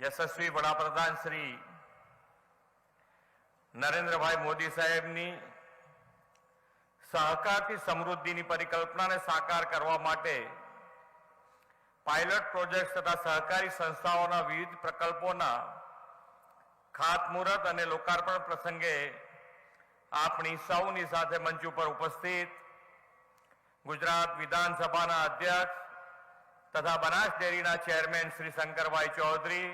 યશસ્વી વડાપ્રધાન શ્રી નરેન્દ્રભાઈ મોદી સાહેબની સહકારથી સમૃદ્ધિની પરિકલ્પનાને સાકાર કરવા માટે પાયલટ પ્રોજેક્ટ તથા સહકારી સંસ્થાઓના વિવિધ પ્રકલ્પોના ખાતમુહૂર્ત અને લોકાર્પણ પ્રસંગે આપણી સૌની સાથે મંચ ઉપર ઉપસ્થિત ગુજરાત વિધાનસભાના અધ્યક્ષ તથા બનાસ ડેરીના ચેરમેન શ્રી શંકરભાઈ ચૌધરી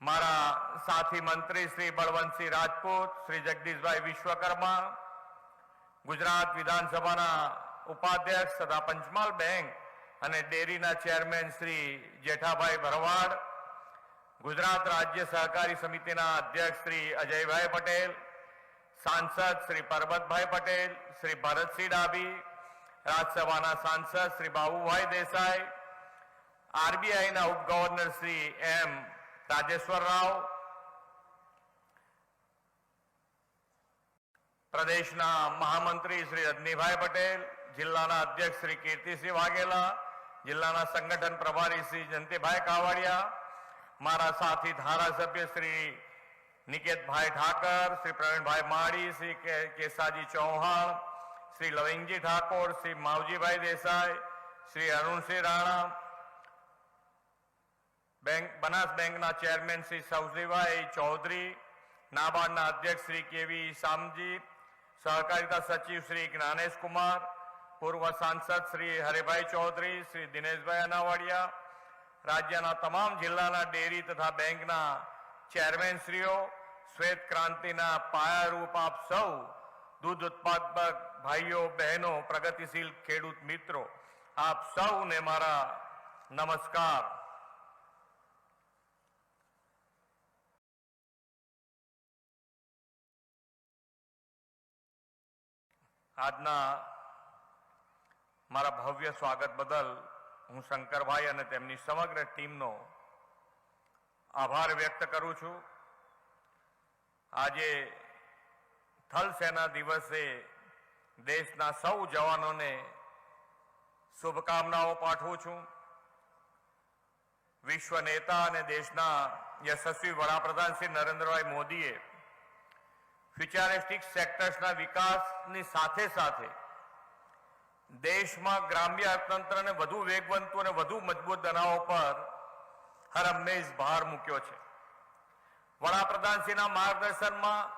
મારા સાથી મંત્રી શ્રી બળવંતસિંહ રાજપૂત, શ્રી જગદીશભાઈ વિશ્વકર્મા, ગુજરાત વિધાનસભાના ઉપાધ્યક્ષ તથા પંચમહાલ બેંક અને ડેરીના ચેરમેન શ્રી જેઠાભાઈ ભરવાડ, ગુજરાત રાજ્ય સહકારી સમિતિના અધ્યક્ષ શ્રી અજયભાઈ પટેલ, સાંસદ શ્રી પરબતભાઈ પટેલ, શ્રી ભરતસિંહ ડાભી, રાજ્યસભાના સાંસદ શ્રી બાબુભાઈ દેસાઈ, આરબીઆઈના ઉપગવર્નર શ્રી એમ રાજેશ્વર રાવ પ્રદેશના મહામંત્રી શ્રી રજનીભાઈ પટેલ જિલ્લાના અધ્યક્ષ શ્રી કીર્તિસિંહ વાઘેલા જિલ્લાના સંગઠન પ્રભારી શ્રી જયંતિભાઈ કાવડિયા મારા સાથી ધારાસભ્ય શ્રી નિકેતભાઈ ઠાકર શ્રી પ્રવીણભાઈ માળી શ્રી કે- કેસાજી ચૌહાણ શ્રી લવિંગજી ઠાકોર શ્રી માવજીભાઈ દેસાઈ શ્રી અરુણસિંહ રાણા બેંક, બનાસ બેંકના ચેરમેન શ્રી સૌજીભાઈ ચૌધરી, નાબાર્ડના અધ્યક્ષ શ્રી કેવી શામજી સહકારિતા સચિવ શ્રી જ્ઞાનેશ કુમાર, પૂર્વ સાંસદ શ્રી હરિભાઈ ચૌધરી, શ્રી દિનેશભાઈ અનાવાડિયા, રાજ્યના તમામ જિલ્લાના ડેરી તથા બેંકના ચેરમેનશ્રીઓ શ્વેત ક્રાંતિના પાયારૂપ આપ સૌ, દૂધ ઉત્પાદક ભાઈઓ, બહેનો, પ્રગતિશીલ ખેડૂત મિત્રો, આપ સૌને મારા નમસ્કાર. આજના મારા ભવ્ય સ્વાગત બદલ હું શંકરભાઈ અને તેમની સમગ્ર ટીમનો આભાર વ્યક્ત કરું છું. આજે થલ સેના દિવસે દેશના સૌ જવાનોને શુભકામનાઓ પાઠવું છું. વિશ્વ નેતા અને દેશના યશસ્વી વડાપ્રધાન શ્રી નરેન્દ્રભાઈ મોદીએ ફ્યુચરિસ્ટિક સેક્ટર્સના વિકાસની સાથે સાથે દેશમાં ગ્રામ્ય અર્થતંત્રને વધુ વેગવંતુ અને વધુ મજબૂત બનાવવા પર હર ભાર મૂક્યો છે. વડાપ્રધાનશ્રીના માર્ગદર્શનમાં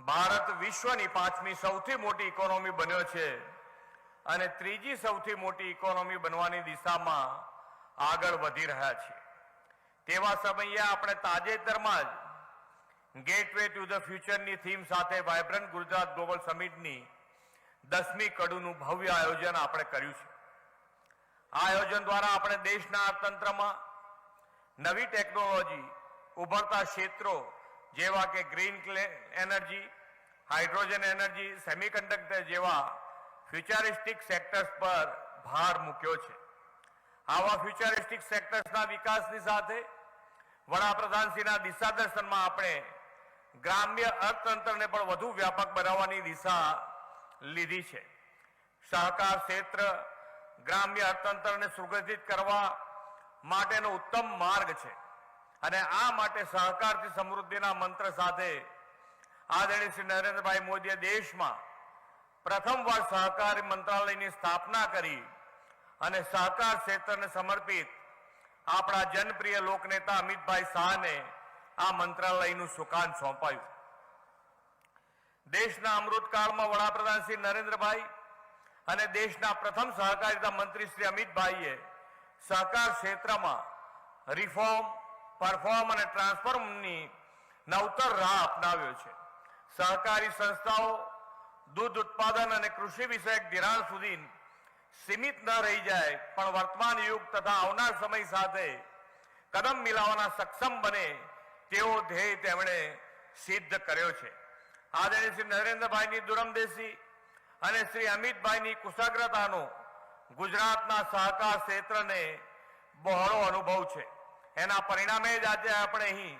ભારત વિશ્વની પાંચમી સૌથી મોટી ઇકોનોમી બન્યો છે અને ત્રીજી સૌથી મોટી ઇકોનોમી બનવાની દિશામાં આગળ વધી રહ્યા છે. તેવા સમયે આપણે તાજેતરમાં જ ગેટવે ટુ ધ ફ્યુચરની થીમ સાથે વાયબ્રન્ટ ગુજરાત ગ્લોબલ સમિટની દસમી કડુનું ભવ્ય આયોજન આપણે કર્યું છે. આ આયોજન દ્વારા આપણે દેશના અર્થતંત્રમાં નવી ટેકનોલોજી ઉભરતા ક્ષેત્રો જેવા કે green energy hydrogen energy semiconductor જેવા ફ્યુચરિસ્ટિક સેક્ટર્સ પર ભાર મૂક્યો છે. આવા ફ્યુચરિસ્ટિક સેક્ટર્સના વિકાસની સાથે વડાપ્રધાનશ્રીના દિશાદર્શનમાં આપણે ગ્રામ્ય અર્થતંત્રને પણ વધુ વ્યાપક બનાવવાની દિશા લીધી છે. સહકાર ક્ષેત્ર ગ્રામ્ય અર્થતંત્રને સુગઠિત કરવા માટેનો ઉત્તમ માર્ગ છે અને આ માટે સહકારથી સમૃદ્ધિના મંત્ર સાથે આદરણીય શ્રી નરેન્દ્રભાઈ મોદીએ દેશમાં પ્રથમવાર સહકારી મંત્રાલયની સ્થાપના કરી અને સહકાર ક્ષેત્રને સમર્પિત આપણા જનપ્રિય લોકનેતા અમિતભાઈ શાહને આ મંત્રાલયનું સુકાન સોંપાયું. દેશના અમૃતકાળમાં વડાપ્રધાન શ્રી નરેન્દ્રભાઈ અને દેશના પ્રથમ સહકારિતા મંત્રી શ્રી અમિતભાઈએ સહકાર ક્ષેત્રમાં રિફોર્મ, પરફોર્મ અને ટ્રાન્સફોર્મની નવતર રાહ અપનાવ્યો છે. સહકારી સંસ્થાઓ, દૂધ ઉત્પાદન અને કૃષિ વિષયક ધિરાણ સુધી સીમિત ન રહી જાય, પણ વર્તમાન યુગ તથા આવનાર સમય સાથે કદમ મિલાવવાના સક્ષમ બને તેવો ધ્યેય તેમણે સિદ્ધ કર્યો છે. આદરણીય શ્રી નરેન્દ્રભાઈની દુરમદેશી અને શ્રી અમિતભાઈની કુશાગ્રતાનો ગુજરાતના સહકાર ક્ષેત્રને બહોળો અનુભવ છે. એના પરિણામે જ આજે આપણે અહીં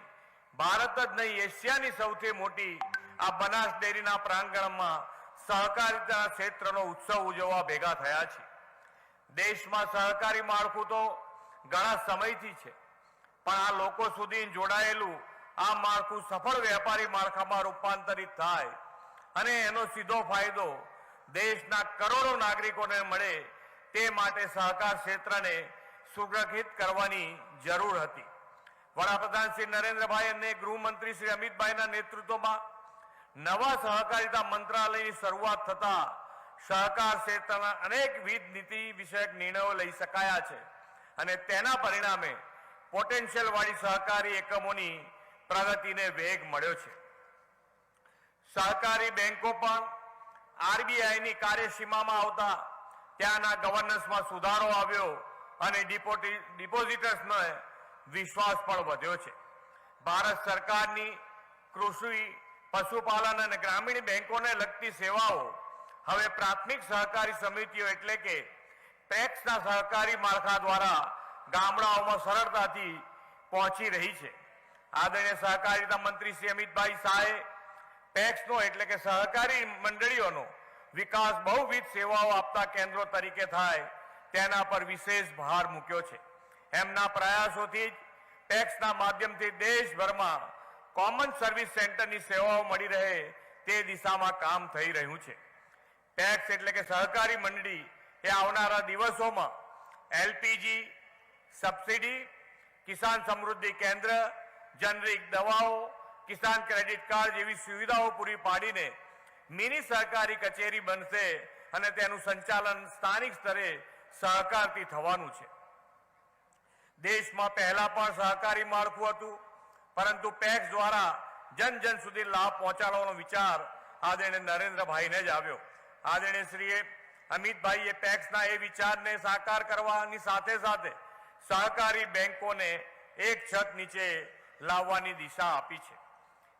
ભારત જ નહીં, એશિયાની સૌથી મોટી આ બનાસ ડેરીના પ્રાંગણમાં સહકારિતા ક્ષેત્રનો ઉત્સવ ઉજવવા ભેગા થયા છે દેશમાં સહકારી માળખું તો ઘણા સમયથી છે. પણ આ લોકો સુધી જોડાયેલું આ માળખું સફળ વેપારી માળખામાં રૂપાંતરિત થાય અને એનો સીધો ફાયદો દેશના કરોડો નાગરિકોને મળે તે માટે સહકાર ક્ષેત્રને સુગ્રહિત કરવાની જરૂર હતી. વડાપ્રધાન શ્રી નરેન્દ્રભાઈ અને ગૃહમંત્રી શ્રી અમિતભાઈના નેતૃત્વમાં નવા સહકારિતા મંત્રાલયની શરૂઆત થતા સહકાર ક્ષેત્રના અનેકવિધ નીતિ વિષયક નિર્ણયો લઈ શકાયા છે અને તેના પરિણામે પોટેન્શિયલ વાળી સહકારી એકમોની પ્રગતિને વેગ મળ્યો છે. સહકારી બેંકો પણ આરબીઆઈની કાર્યસીમામાં આવતા ત્યાંના ગવર્નન્સમાં સુધારો આવ્યો અને ડિપોઝિટર્સનો વિશ્વાસ પણ વધ્યો છે. ભારત સરકારની કૃષિ, પશુપાલન અને ગ્રામીણ બેંકોને લગતી સેવાઓ હવે પ્રાથમિક સહકારી સમિતિઓ એટલે કે પેક્સના સહકારી માળખા દ્વારા ગામડાઓમાં સરળતાથી પહોંચી રહી છે. આદરણીય સહકારિતા મંત્રી શ્રી અમિતભાઈ શાહે પેક્સનો એટલે કે સહકારી મંડળીઓનો વિકાસ બહુવિધ સેવાઓ આપતા કેન્દ્રો તરીકે થાય તેના પર વિશેષ ભાર મૂક્યો છે. એમના પ્રયાસોથી જ પેક્સના માધ્યમથી દેશભરમાં કોમન સર્વિસ સેન્ટરની સેવાઓ મળી રહે તે દિશામાં કામ થઈ રહ્યું છે. ટેક્સ એટલે કે સહકારી મંડળી એ આવનારા દિવસોમાં એલપીજી સબસિડી, કિસાન સમૃદ્ધિ કેન્દ્ર, જનરિક દવાઓ, કિસાન ક્રેડિટ કાર્ડ જેવી સુવિધાઓ પૂરી પાડીને મિની સહકારી કચેરી બનશે અને તેનું સંચાલન સ્થાનિક સ્તરે સહકારથી થવાનું છે. દેશમાં પહેલા પણ સહકારી માળખું હતું, પરંતુ પેક્સ દ્વારા જન જન સુધી લાભ પહોંચાડવાનો વિચાર આદરણીય નરેન્દ્રભાઈને જ આવ્યો. આદરણીય શ્રીએ અમિતભાઈએ પેક્સના એ વિચારને સાકાર કરવાની સાથે સાથે સહકારી બેંકોને એક છત નીચે લાવવાની દિશા આપી છે.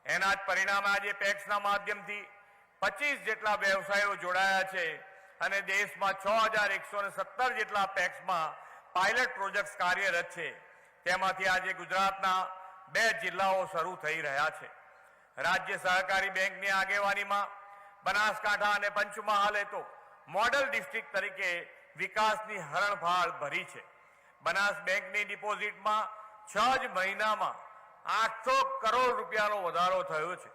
એના જ પરિણામે આજે પેક્સના માધ્યમથી પચીસ જેટલા વ્યવસાયો જોડાયા છે અને દેશમાં છ હજાર એકસો ને સત્તર જેટલા પેક્સમાં પાયલટ પ્રોજેક્ટ કાર્યરત છે. તેમાંથી આજે ગુજરાતના બે જિલ્લાઓ શરૂ થઈ રહ્યા છે. રાજ્ય સહકારી બેંકની આગેવાનીમાં બનાસકાંઠા અને પંચમહાલે તો મોડલ ડિસ્ટ્રિક્ટ તરીકે વિકાસની હરણફાળ ભરી છે. બનાસ બેંકની ડિપોઝિટમાં છ જ મહિનામાં આઠસો કરોડ રૂપિયાનો વધારો થયો છે.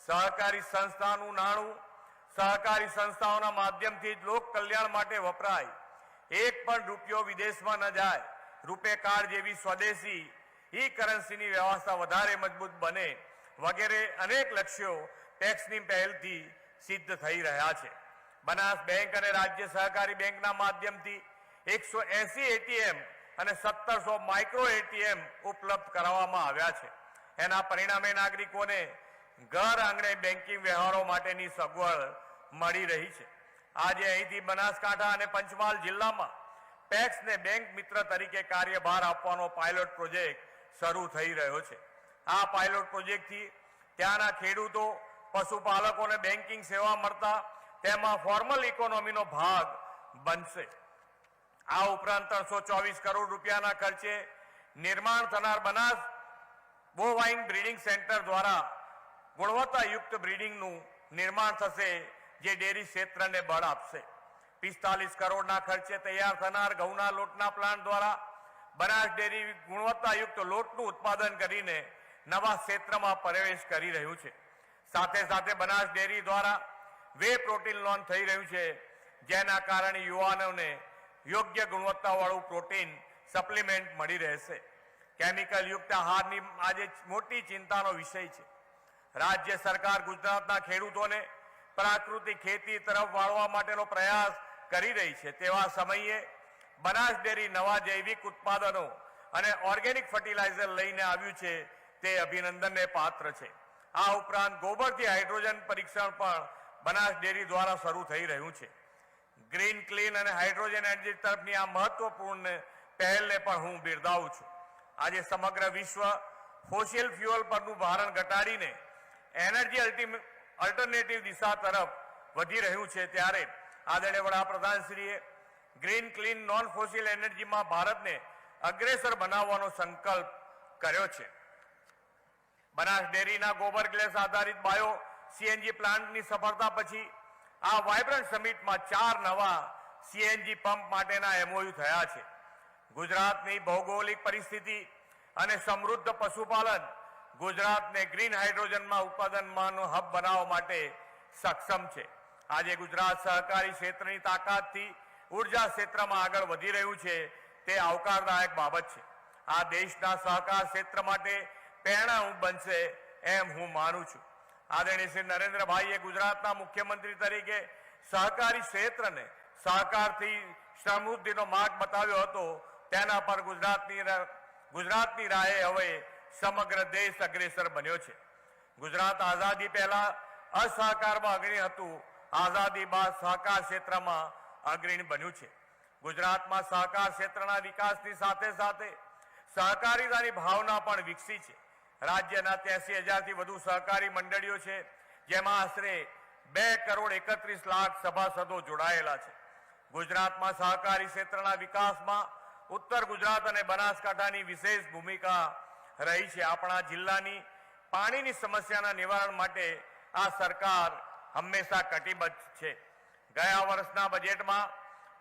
સહકારી સંસ્થાનું નાણું સહકારી સંસ્થાઓના માધ્યમથી જ લોક કલ્યાણ માટે વપરાય. એક પણ રૂપિયો વિદેશમાં ન જાય. રૂપે કાર્ડ જેવી સ્વદેશી ઈ કરન્સીની વ્યવસ્થા વધારે મજબૂત બને વગેરે અનેક લક્ષ્યો ટેક્સની પહેલથી સિદ્ધ થઈ રહ્યા છે. બનાસ બેંક અને રાજ્ય સહકારી બેંકના માધ્યમથી એકસો એસી એટીએમ અને સત્તરસો માઇક્રો એટીએમ ઉપલબ્ધ કરાવવામાં આવ્યા છે. એના પરિણામે નાગરિકોને ઘર આંગણે બેન્કિંગ વ્યવહારો માટેની સગવડ મળી રહી છે. આજે અહીંથી બનાસકાંઠા અને પંચમહાલ જિલ્લામાં પેક્સને બેંક મિત્ર તરીકે કાર્યભાર આપવાનો પાયલોટ પ્રોજેક્ટ શરૂ થઈ રહ્યો છે. આ પાયલોટ પ્રોજેક્ટથી ત્યાંના ખેડૂતો પશુપાલકોને બેન્કિંગ સેવા મળતા તેમાં ફોર્મલ ઇકોનોમીનો ભાગ બનશે. આ ઉપરાંત ત્રણસો ચોવીસ કરોડ રૂપિયાના ખર્ચે નિર્માણ થનાર બનાસ બોવાઇન બ્રીડિંગ સેન્ટર દ્વારા ગુણવત્તાયુક્ત બ્રીડિંગનું નિર્માણ થશે, જે ડેરી ક્ષેત્રને બળ આપશે. પિસ્તાલીસ કરોડના ખર્ચે તૈયાર થનાર ઘઉંના લોટના પ્લાન્ટ દ્વારા બનાસ ડેરી ગુણવત્તાયુક્ત લોટનું ઉત્પાદન કરીને નવા ક્ષેત્રમાં પ્રવેશ કરી રહ્યું છે. સાથે સાથે બનાસ ડેરી દ્વારા વે પ્રોટીન લોન થઈ રહ્યું છે, જેના કારણે યુવાનોને યોગ્ય ગુણવત્તાવાળું પ્રોટીન સપ્લિમેન્ટ મળી રહેશે. કેમિકલ યુક્ત આહારની આજે મોટી ચિંતાનો વિષય છે. રાજ્ય સરકાર ગુજરાતના ખેડૂતોને પ્રાકૃતિક ખેતી તરફ વાળવા માટેનો પ્રયાસ કરી રહી છે. તેવા સમયે બનાસ ડેરી નવા જૈવિક ઉત્પાદનો અને ઓર્ગેનિક ફર્ટિલાઇઝર લઈને આવ્યું છે તે અભિનંદનને પાત્ર છે. આ ઉપરાંત ગોબરથી હાઇડ્રોજન પરીક્ષણ પણ બનાસ ડેરી દ્વારા શરૂ થઈ રહ્યું છે. ગ્રીન, ક્લીન અને હાઇડ્રોજન એનર્જી તરફની આ મહત્વપૂર્ણ પહેલને પણ હું બિરદાવું છું. આજે સમગ્ર વિશ્વ ફોશિયલ ફ્યુઅલ પરનું ભારણ ઘટાડીને એનર્જી અલ્ટિમ, અલ્ટરનેટિવ દિશા તરફ વધી રહ્યું છે ત્યારે આદરણીય વડાપ્રધાનશ્રીએ ગ્રીન, ક્લીન નોન ફોસિલ એનર્જીમાં ભારતને અગ્રેસર બનાવવાનો સંકલ્પ કર્યો છે. બનાસ ડેરીના ગોબર ગ્લેસ આધારિત બાયો સીએનજી પ્લાન્ટની સફળતા પછી આ વાયબ્રન્ટ સમિટમાં ચાર નવા સીએનજી પંપ માટેના એમઓયુ થયા છે. ગુજરાતની ભૌગોલિક પરિસ્થિતિ અને સમૃદ્ધ પશુપાલન ગુજરાતને ગ્રીન હાઇડ્રોજનમાં ઉત્પાદનમાંનો હબ બનાવવા માટે સક્ષમ છે. આજે ગુજરાત સહકારી ક્ષેત્રની તાકાતથી ઊર્જા ક્ષેત્રમાં આગળ વધી રહ્યું છે તે આવકારદાયક બાબત છે. આ દેશના સહકાર ક્ષેત્ર માટે પ્રેરણા બનશે એમ હું માનું છું. આદરણીય શ્રી નરેન્દ્રભાઈએ ગુજરાતના મુખ્યમંત્રી તરીકે સહકારી ક્ષેત્રને સહકારથી સમૃદ્ધિનો માર્ગ બતાવ્યો હતો, તેના પર ગુજરાતની ગુજરાતની રાહે હવે સમગ્ર દેશ અગ્રેસર બન્યો છે. ગુજરાત આઝાદી પહેલા અસહકારમાં અગ્રણી હતું, આઝાદી બાદ સહકાર ક્ષેત્રમાં અગ્રણી બન્યું છે. ગુજરાતમાં સહકાર ક્ષેત્રના વિકાસની સાથે સાથે સહકારિતાની ભાવના પણ વિકસી છે. રાજ્યના ત્યાસી હજારથી વધુ સહકારી મંડળીઓ છે, જેમાં આશરે બે કરોડ એકત્રીસ લાખ સભાસદો જોડાયેલા છે. ગુજરાતમાં સહકારી ક્ષેત્રના વિકાસમાં ઉત્તર ગુજરાત અને બનાસકાંઠાની વિશેષ ભૂમિકા રહી છે. આપણા જિલ્લાની પાણીની સમસ્યાના નિવારણ માટે આ સરકાર હંમેશા કટિબદ્ધ છે. ગયા વર્ષના બજેટમાં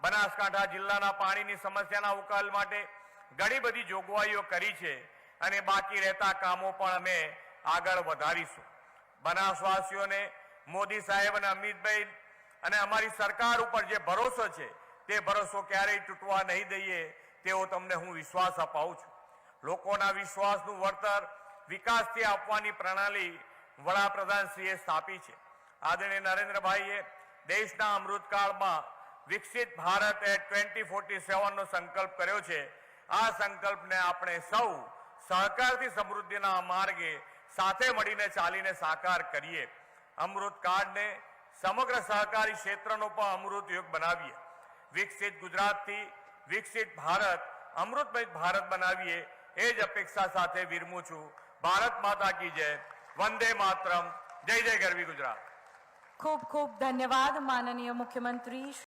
બનાસકાંઠા જિલ્લાના પાણીની સમસ્યાના ઉકેલ માટે ઘણી બધી જોગવાઈઓ કરી છે. અને બાકી રહેતા કામો પણ અમે આગળ વધારીશું. બનાસવાસીઓને મોદી સાહેબ અને અમિતભાઈ અને અમારી સરકાર ઉપર જે ભરોસો છે, તે ભરોસો ક્યારેય તૂટવા નહીં દઈએ તેવો તમને હું વિશ્વાસ અપાવું છું. લોકોના વિશ્વાસનું વળતર વિકાસથી આપવાની પ્રણાલી વડાપ્રધાનશ્રીએ સ્થાપી છે. આદરણીય નરેન્દ્રભાઈએ દેશના અમૃતકાળમાં વિકસિત ભારત એ ટ્વેન્ટી ફોર્ટી સેવનનો સંકલ્પ કર્યો છે. આ સંકલ્પને આપણે સૌ સહકારથી સમૃદ્ધિના માર્ગે સાથે મળીને ચાલીને સાકાર કરીએ. અમૃત કાર્ડને સમગ્ર સહકારી ક્ષેત્રનો પણ અમૃત યુગ બનાવીએ. વિકસિત ગુજરાતથી વિકસિત ભારત, અમૃતમય ભારત બનાવીએ, એ જ અપેક્ષા સાથે વિરમું છું. ભારત માતા કી જય. વંદે માતરમ. જય જય ગરવી ગુજરાત. ખૂબ ખૂબ ધન્યવાદ, માનનીય મુખ્યમંત્રી